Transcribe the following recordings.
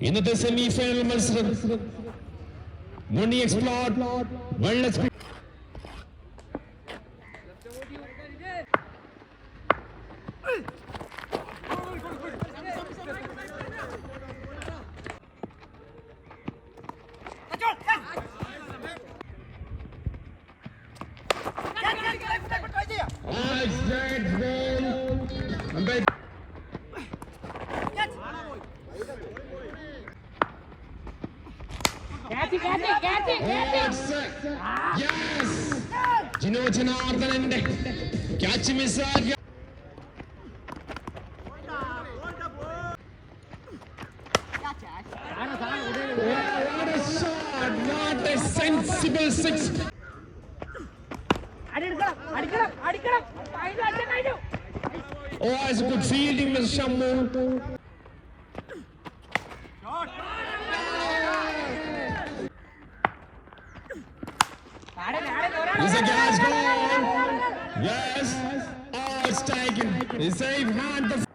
ഇന്നത്തെ semi final മത്സരം മുണി explore വെള്ള അടിക്കണം, അടിക്കണം, അടിക്കണം. കഴിഞ്ഞു, അടിച്ച് കഴിഞ്ഞു. Oh, it's a good fielding, Mr. Shammu. Aiken. It's safe. Hand.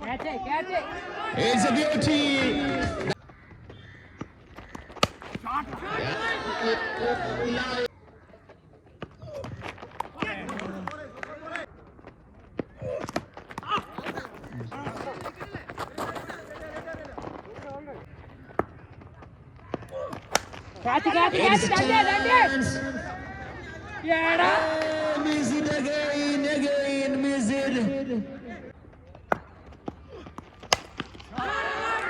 Catch it, catch it. It's a beauty. Shot. Yeah. Catch it, catch it, catch it, catch it, catch it. Yeah,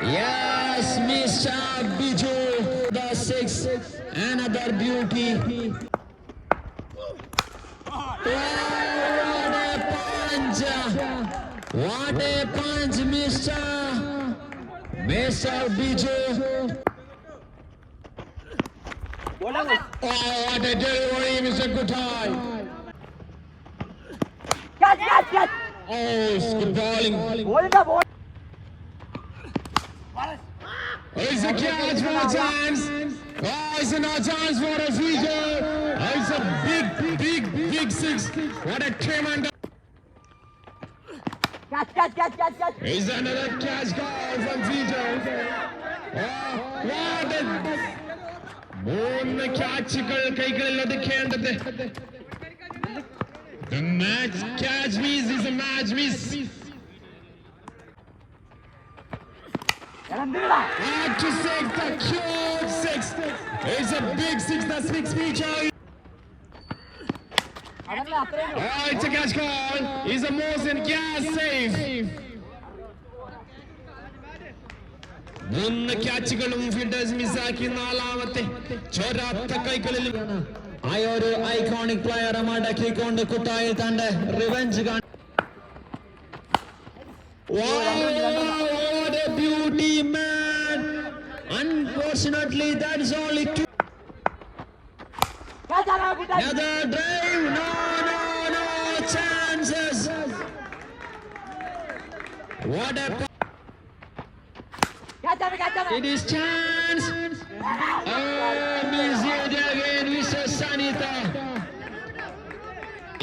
Yes, Mr. Biju, the six, another beauty. What a punch! What a punch, Mr. Mr. Biju. Oh, what a delivery, Mr. Kutai. Yes, yes, yes. Oh, it's good bowling. Bowling the. It's a catch for a chance. Oh, it's a chance for a future. Oh, it's a big, big, big six. What a tremendous. Catch, catch, catch, catch, catch. It's another catch goal from Vito. Oh, what a... മൂന്ന് ക്യാച്ചുകൾ കൈകളിൽ ഒതുക്കേണ്ടത് The match catch miss is a match miss. To six, the cute six. It's a big six, the six feature. Oh, it's a catch call. He's a Mosen gas save. മൂന്ന് ക്യാച്ചുകളും fielders മിസ്സാക്കി നാലാമത്തെ ചോരാത്ത കൈകളിൽ ആ ഒരു iconic പ്ലെയറെ മടക്കിക്കൊണ്ട് Kuttayi തന്റെ revenge കാണി What a beauty, man! Unfortunately, that's only two. Catch ആരാ, Kuttayi? Another drive. No, no, no chances. What a Catch ആരാ, catch ആരാ? it is chance. Oh, miss it again, Mr. Sanita.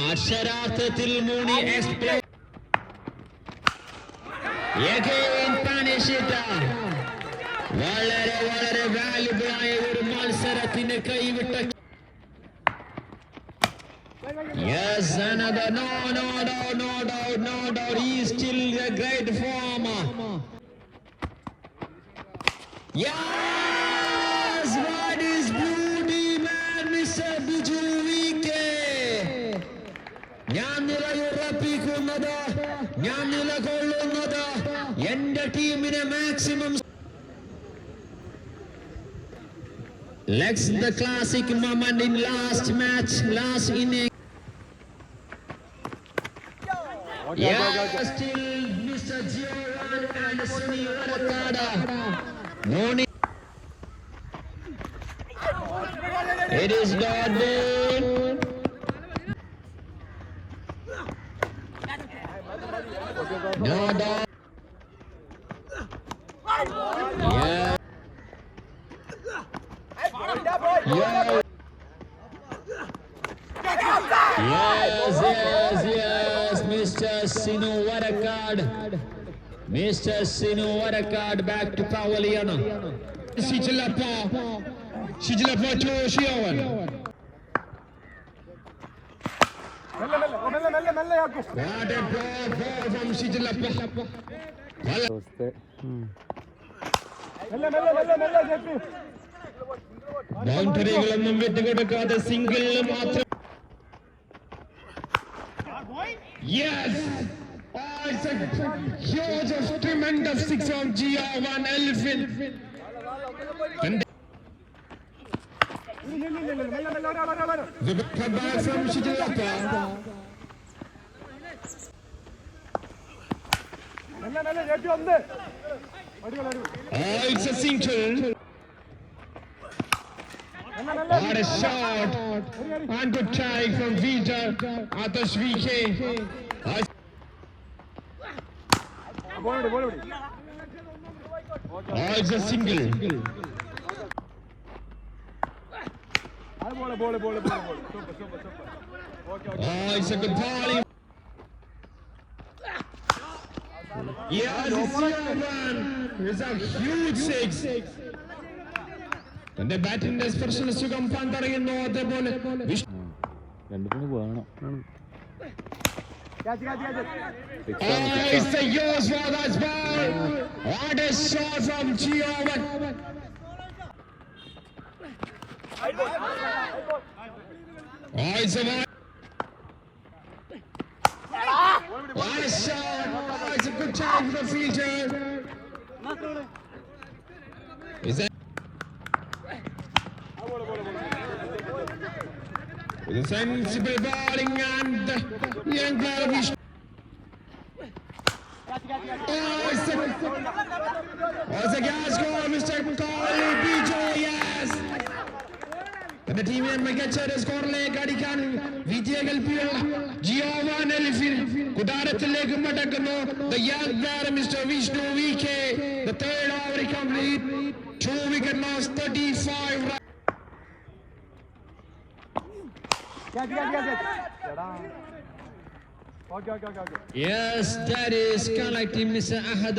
അക്ഷരാർത്ഥത്തിൽ മൂണി എക്സ്പ്ലോ Again punish it. വളരെ വളരെ valuable ആയ ഒരു മത്സരത്തിന് കൈവിട്ട Yes, another. No, no, no, no doubt, no doubt. He is still a great form. Yes, ഞാൻ നിലയുറപ്പിക്കുന്നത് ഞാൻ നിലകൊള്ളുന്നത് എന്റെ ടീമിന് maximum Lex the classic moment in last match last inning It is God's day. No dog. Yeah. Yeah. Yes, yes, yes, Mr. Sinu, what a card. Mr. Sinu Warakad back to Pavilion. Sijilapa. Sijilapa to Shiawan. ബൗണ്ടറികളൊന്നും വിട്ടുകൊടുക്കാതെ സിംഗിളിൽ മാത്രം Yes! Oh, it's a huge, tremendous six on GR1 Elephant. Oh, it's a single. What a shot! And good try from Vijay Atash VK. Oh, it's a single. Oh, it's a good bowling. Yes, it's one. It's a huge six. തന്റെ ബാറ്റിന്റെ സ്പർശന സുഖം പന്തറിയുന്നു അതേപോലെ വിഷ്ണു രണ്ടു വേണം catch catch catch Oh, it's a yours for that ball. What a shot from Giovan. It's a one. What a shot. Oh, it's a good time for the fielder. Is that? With a sensible bowling and young player. Oh, it's oh, it's a gas goal, തന്റെ ടീമിനെ മികച്ച ഒരു സ്കോറിലേക്ക് അടിക്കാൻ വിജയ കൽപ്പിയുള്ള ജിയോവാൻ എലിഫിൻ കുടാരത്തിലേക്ക് മടക്കുന്നു The young player, Mr. Vishnu VK. The third over complete. Two wicket loss, 35 runs. Catch catch catch എടാ okay okay okay okay Yes, that is collecting Mr. Ahad.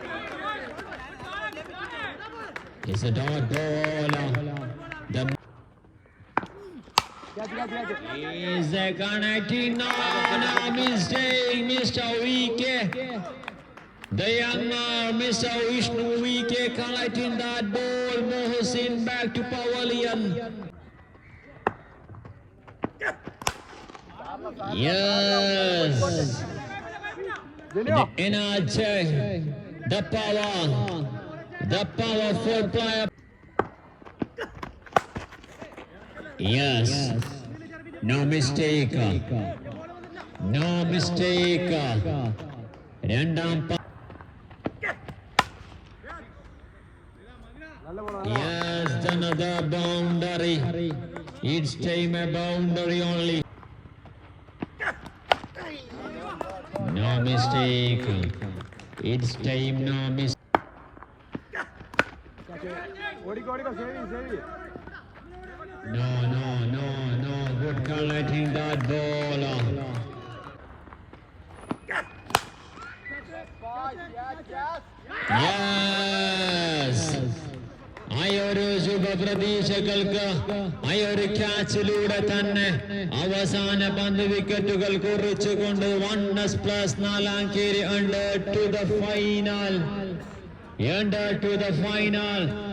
It's a dog ball. Is the connecting? No, no, mistake, Mr. Weeke. The young man, Mr. Vishnu Wike, collecting that ball. Mohsin back to pavilion. Yes. The energy, the power. the powerful player. Yes, no mistake, no mistake. രണ്ടാം പ- നല്ല ball Yes, another boundary. Each time a boundary only. No mistake. Each time no mistake. ഓടിക്കോ സേവി സേവി No, no, no, no. Good collecting that ball. Yes. ആ ഒരു ശുഭപ്രതീക്ഷകൾക്ക് ആ ഒരു ക്യാച്ചിലൂടെ തന്നെ അവസാന പന്ത് വിക്കറ്റുകൾ കുറിച്ചുകൊണ്ട് വൺ പ്ലസ് നാലാം കീരി under to the final Yanda to the final.